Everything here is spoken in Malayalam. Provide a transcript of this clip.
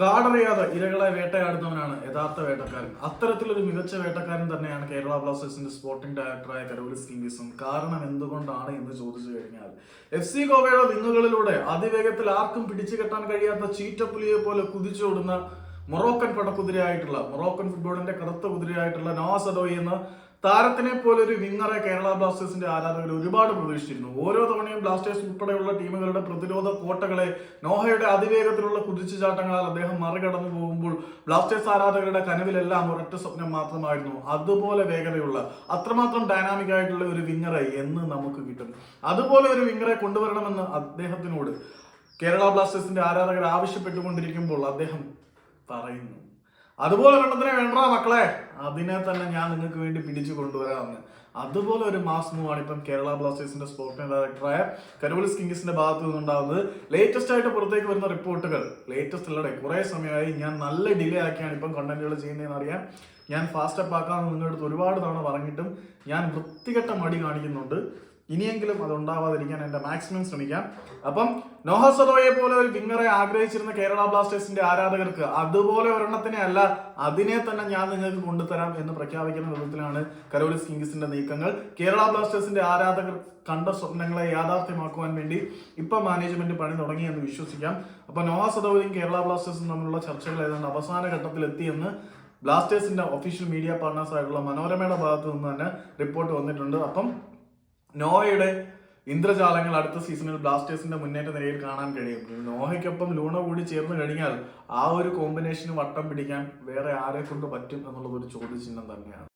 കാടറിയാതെ ഇരകളെ വേട്ടയാടുന്നവനാണ് യഥാർത്ഥ വേട്ടക്കാരൻ. അത്തരത്തിലൊരു മികച്ച വേട്ടക്കാരൻ തന്നെയാണ് കേരള ബ്ലാസ്റ്റേഴ്സിന്റെ സ്പോർട്ടിംഗ് ഡയറക്ടറായ കരോലിസ് കിങ്കിസും കാരണം എന്തുകൊണ്ടാണ് എന്ന് ചോദിച്ചു കഴിഞ്ഞാൽ എഫ് സി ഗോവയുടെ വിങ്ങുകളിലൂടെ അതിവേഗത്തിൽ ആർക്കും പിടിച്ചു കെട്ടാൻ കഴിയാത്ത ചീറ്റപ്പുലിയെ പോലെ കുതിച്ചോടുന്ന മൊറോക്കൻ പടക്കുതിരയായിട്ടുള്ള മൊറോക്കൻ ഫുട്ബോളിന്റെ കറുത്ത കുതിരയായിട്ടുള്ള നോസഡോയി എന്ന താരത്തിനെ പോലെ ഒരു വിങ്ങറെ കേരള ബ്ലാസ്റ്റേഴ്സിന്റെ ആരാധകർ ഒരുപാട് പ്രതീക്ഷിച്ചിരുന്നു. ഓരോ തവണയും ബ്ലാസ്റ്റേഴ്സ് ഉൾപ്പെടെയുള്ള ടീമുകളുടെ പ്രതിരോധ കോട്ടകളെ നോഹയുടെ അതിവേഗത്തിലുള്ള കുതിച്ചുചാട്ടങ്ങളാൽ അദ്ദേഹം മറികടന്നു പോകുമ്പോൾ ബ്ലാസ്റ്റേഴ്സ് ആരാധകരുടെ കനവിലെല്ലാം ഒരൊറ്റ സ്വപ്നം മാത്രമായിരുന്നു. അതുപോലെ വേഗതയുള്ള അത്രമാത്രം ഡൈനാമിക് ആയിട്ടുള്ള ഒരു വിങ്ങറെ എന്ന് നമുക്ക് കിട്ടും അതുപോലെ ഒരു വിങ്ങറെ കൊണ്ടുവരണമെന്ന് അദ്ദേഹത്തിനോട് കേരള ബ്ലാസ്റ്റേഴ്സിന്റെ ആരാധകർ ആവശ്യപ്പെട്ടുകൊണ്ടിരിക്കുമ്പോൾ അദ്ദേഹം പറയുന്നു. അതുപോലെ കണ്ടതിനെ വേണ്ട മക്കളെ. അതിനെ തന്നെ ഞാൻ നിങ്ങൾക്ക് വേണ്ടി പിടിച്ചു കൊണ്ടുവരാമെന്ന്. അതുപോലെ ഒരു മാസ് മൂവാണ് ഇപ്പം കേരള ബ്ലാസ്റ്റേഴ്സിന്റെ സ്പോർട്ടിംഗ് ഡയറക്ടറായ കരോളിസ് കിങ്സിന്റെ ഭാഗത്തു നിന്നുണ്ടാകുന്നത് ലേറ്റസ്റ്റ് ആയിട്ട് പുറത്തേക്ക് വരുന്ന റിപ്പോർട്ടുകൾ. ലേറ്റസ്റ്റ് അല്ലടെ കുറെ സമയമായി ഞാൻ നല്ല ഡിലേ ആക്കിയാണ് ഇപ്പം കണ്ടന്റുകൾ ചെയ്യുന്നതെന്ന് അറിയാം ഞാൻ ഫാസ്റ്റ് അപ്പ് ആക്കാമെന്ന് നിങ്ങളുടെ അടുത്ത് ഒരുപാട് തവണ പറഞ്ഞിട്ടും ഞാൻ വൃത്തികെട്ട മടി കാണിക്കുന്നുണ്ട്. ഇനിയെങ്കിലും അത് ഉണ്ടാവാതിരിക്കാൻ എന്റെ മാക്സിമം ശ്രമിക്കാം. അപ്പം നോഹ സദോയെ പോലെ ഒരു വിങ്ങറെ ആഗ്രഹിച്ചിരുന്ന കേരള ബ്ലാസ്റ്റേഴ്സിന്റെ ആരാധകർക്ക് അതുപോലെ ഒരെണ്ണത്തിനെ അല്ല അതിനെ തന്നെ ഞാൻ നിങ്ങൾക്ക് കൊണ്ടുതരാം എന്ന് പ്രഖ്യാപിക്കുന്ന വിധത്തിലാണ് കരോലിസ് കിങ്സിന്റെ നീക്കങ്ങൾ. കേരള ബ്ലാസ്റ്റേഴ്സിന്റെ ആരാധകർ കണ്ട സ്വപ്നങ്ങളെ യാഥാർത്ഥ്യമാക്കുവാൻ വേണ്ടി ഇപ്പൊ മാനേജ്മെന്റ് പണി തുടങ്ങി എന്ന് വിശ്വസിക്കാം. അപ്പൊ നോഹ സദോയും കേരള ബ്ലാസ്റ്റേഴ്സും തമ്മിലുള്ള ചർച്ചകൾ ഏതാണ്ട് അവസാന ഘട്ടത്തിൽ എത്തിയെന്ന് ബ്ലാസ്റ്റേഴ്സിന്റെ ഒഫീഷ്യൽ മീഡിയ പാർട്ട്നേഴ്സ് ആയിട്ടുള്ള മനോരമയുടെ ഭാഗത്തു നിന്ന് തന്നെ റിപ്പോർട്ട് വന്നിട്ടുണ്ട്. അപ്പം നോവയുടെ ഇന്ദ്രജാലങ്ങൾ അടുത്ത സീസണിൽ ബ്ലാസ്റ്റേഴ്സിന്റെ മുന്നേറ്റ നിരയിൽ കാണാൻ കഴിയും. നോഹയ്ക്കൊപ്പം ലൂണ കൂടി ചേർന്ന് കഴിഞ്ഞാൽ ആ ഒരു കോമ്പിനേഷന് വട്ടം പിടിക്കാൻ വേറെ ആരെ കൊണ്ട് പറ്റും എന്നുള്ളത് ഒരു ചോദ്യചിഹ്നം തന്നെയാണ്.